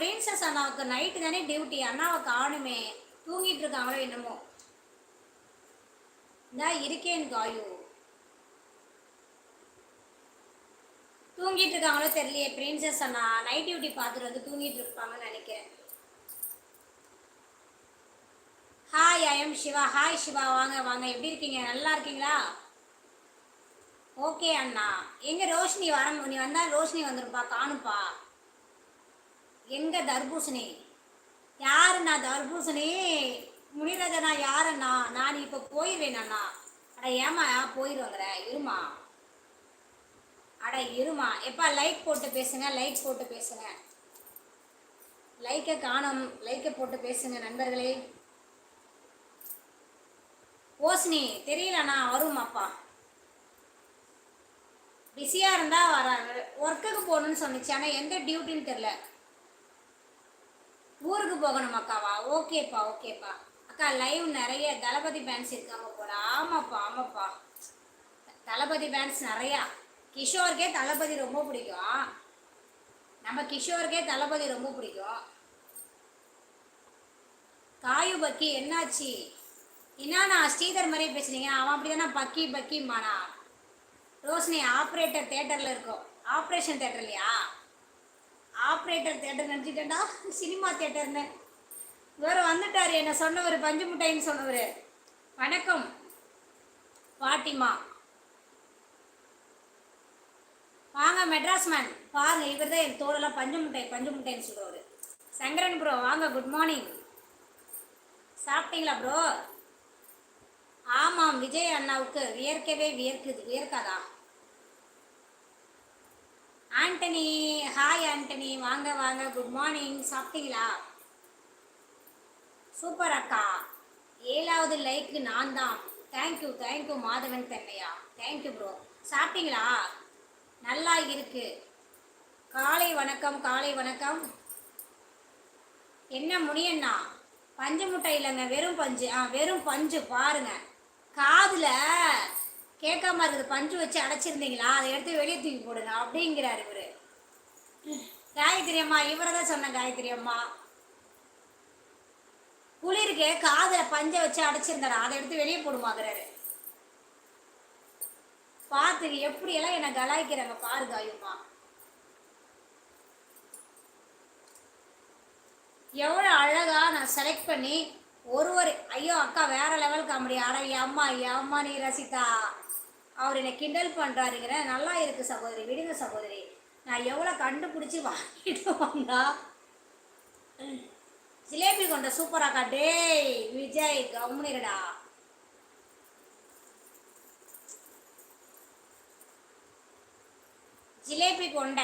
Princess அண்ணாவுக்கு night தானே duty அண்ணாவை காணுமே தூங்கிட்டு இருக்காங்களோ என்னமோ. இந்தா இருக்கேன் காயு. தூங்கிட்டு இருக்காங்களோ தெரியலையே. பிரின்சஸ் அண்ணா நைட் டியூட்டி பார்த்துட்டு வந்து தூங்கிட்டு இருப்பாங்கன்னு நினைக்கிறேன். Hi I am Siva hi Siva வாங்க வாங்க. எப்படி இருக்கீங்க? நல்லா இருக்கீங்களா? ஓகே அண்ணா. எங்க ரோஷினி வர நீ வந்தா ரோஷினி வந்துருப்பா காணுப்பா. எங்க தர்பூசணி? யாருண்ணா தர்பூசணி? முனிரதனா யாருண்ணா? நான் இப்போ போயிடுவேன் அண்ணா. அட ஏமா போயிடுவாங்கிற? இருமா. அட இருமா. எப்பா லைக் போட்டு பேசுங்க லைக் போட்டு பேசுங்க. லைக்கை காணும். லைக்கை போட்டு பேசுங்க நண்பர்களே. ஓஸ்னி தெரியலண்ணா வருமாப்பா பிஸியாக இருந்தால் வராது ஒர்க்குக்கு போகணுன்னு சொன்னிச்சு ஆனால் எந்த டியூட்டின்னு தெரில ஊருக்கு போகணும் அக்காவா? ஓகேப்பா ஓகேப்பா. அக்கா லைவ் நிறைய தளபதி பேன்ஸ் இருக்காங்க போல. ஆமாப்பா ஆமாப்பா. தளபதி பேன்ஸ் நிறையா. கிஷோருக்கே தளபதி ரொம்ப பிடிக்கும். நம்ம கிஷோருக்கே தளபதி ரொம்ப பிடிக்கும். காயு பக்கி என்னாச்சு? என்னண்ணா ஸ்ரீதர் மாதிரியே பேசுனீங்க அவன் அப்படிதானே? பக்கி பக்கிம்மாண்ணா. ரோஷினி ஆப்ரேட்டர் தேட்டரில் இருக்கோம். ஆப்ரேஷன் தேட்டர்லையா ஆப்ரேட்டர் தேட்டர் நினச்சிட்டேன்டா. சினிமா தேட்டர்னு இவர் வந்துட்டார் என்ன சொன்னவர் பஞ்சு முட்டைன்னு சொன்னவர். வணக்கம். பாட்டிமா. வாங்க மெட்ராஸ் மேன். பாருங்க இவர் தான் என் தோடெல்லாம் பஞ்சு முட்டை பஞ்சு முட்டைன்னு சொல்கிறவர் சங்கரன் ப்ரோ வாங்க குட் மார்னிங் சாப்பிட்டீங்களா ப்ரோ ஆமாம் விஜய் அண்ணாவுக்கு. வியர்க்கவே வியர்க்குது. வியர்க்காதா? Antony hi Antony. வாங்க வாங்க. குட் மார்னிங் சாப்பிட்டீங்களா? சூப்பர் அக்கா. ஏழாவது லைக்கு நான் தான். Thank you thank you Madhavan தென்னையா. Thank you bro சாப்பிட்டீங்களா? நல்லா இருக்கு. காலை வணக்கம் காலை வணக்கம். என்ன முனியண்ணா? பஞ்சு முட்டை இல்லைங்க. வெறும் பஞ்சு. ஆ வெறும் பஞ்சு. பாருங்க. காதில் கேட்காம இருக்குது. பஞ்சு வச்சு அடைச்சிருந்தீங்களா? அதை எடுத்து வெளியே தூக்கி போடுங்க அப்படிங்கிறாரு இவர். காயத்ரி அம்மா இவரை தான் சொன்ன காயத்ரி அம்மா. குளிருக்கு காதில் பஞ்சை வச்சு அடைச்சிருந்தாரா அதை எடுத்து வெளியே போடுமாங்கிறாரு. பார்த்து எப்படியெல்லாம் என்னை கலாய்க்கிறாங்க பாரு ஐயம்மா. எவ்வளோ அழகா நான் செலக்ட் பண்ணி ஒரு ஒரு ஐயோ அக்கா வேற லெவல் காமெடி அட அம்மா அம்மா நீ ரசிதா அவர் என்னை கிண்டல் பண்ணுறாருங்கிற நல்லா இருக்குது சகோதரி விடுங்க சகோதரி. நான் எவ்வளோ கண்டுபிடிச்சி வாங்கிட்டு வந்தா? ஜிலேபி கொண்ட சூப்பராக்கா டேய் விஜய் கம்முனிரடா ஜிலேபி கொண்ட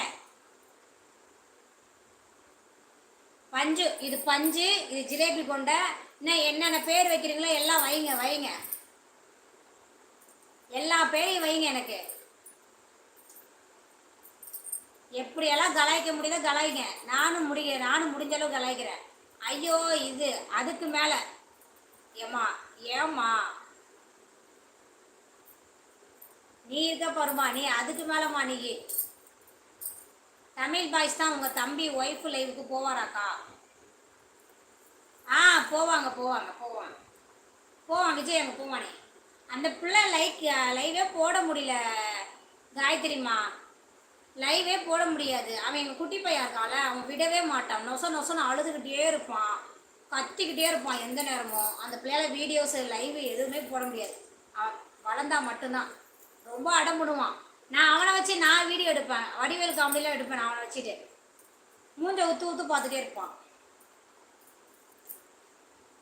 பஞ்சு இது பஞ்சு இது ஜிலேபி கொண்ட. இன்னும் என்னென்ன பேர் வைக்கிறீங்களோ எல்லாம் வைங்க வைங்க. எல்லா பேரையும் வைங்க எனக்கு. எப்படியெல்லாம் கலாய்க்க முடியுதோ கலாய்ங்க. நானும் முடிய நானும் முடிஞ்ச அளவு கலாய்க்கிறேன். ஐயோ இது அதுக்கு மேலே. ஏம்மா ஏம்மா? நீ இருக்க பாருமா நீ அதுக்கு மேலம்மா நீ. தமிழ் பாய்ஸ் தான் உங்கள் தம்பி ஒய்ஃப் லைவுக்கு போவாராக்கா? ஆ போவாங்க போவாங்க போவாங்க. போவான் விஜய் அங்கே போவானே. அந்த பிள்ளை லைக் லைவே போட முடியல காயத்ரிம்மா லைவே போட முடியாது. அவன் எங்கள் குட்டி பையன் இருக்கால அவன் விடவே மாட்டான். நொச நொசன்னு அழுதுகிட்டே இருப்பான். கத்திக்கிட்டே இருப்பான் எந்த நேரமும். அந்த பிள்ளையால வீடியோஸ் லைவ் எதுவுமே போட முடியாது. அவன் வளர்ந்தா மட்டும்தான். ரொம்ப அடம்பிடுவான். நான் அவனை வச்சு நான் வீடியோ எடுப்பேன். வடிவேல் காமெடியெலாம் எடுப்பேன் அவனை வச்சுட்டு. மூஞ்ச ஊத்து ஊத்து பார்த்துட்டே இருப்பான்.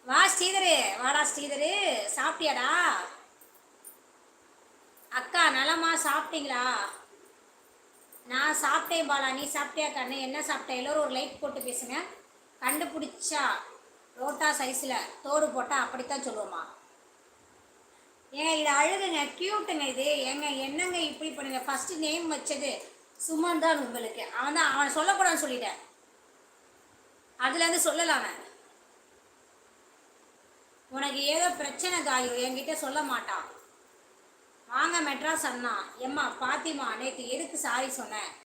வா ஸ்ரீதரு வாடா ஸ்ரீதரு. சாப்பிட்டியாடா? அக்கா நலமா சாப்பிட்டீங்களா? நான் சாப்பிட்டேன் பாலா நீ சாப்பிட்டியா கண்ணு? என்ன சாப்பிட்ட? எல்லோரும் ஒரு லைக் போட்டு பேசுங்க. கண்டுபிடிச்சா ரோட்டா சைஸில் தோடு போட்டால் அப்படித்தான் சொல்லுவோமா. ஏங்க இது அழுகுங்க க்யூட்டுங்க இது. ஏங்க என்னங்க இப்படி பண்ணுங்க? ஃபஸ்ட்டு நேம் வச்சது சுமன் தான் உங்களுக்கு. அவன் தான் அவன் சொல்லக்கூடாதுன்னு சொல்லிட்டேன். அதுலேருந்து சொல்லலாம் உனக்கு ஏதோ பிரச்சனை காயும் என்கிட்ட சொல்ல மாட்டான். வாங்க மெட்ராஸ் அண்ணா. எம்மா பாத்திமா நேற்று எதுக்கு சாரி சொன்னேன்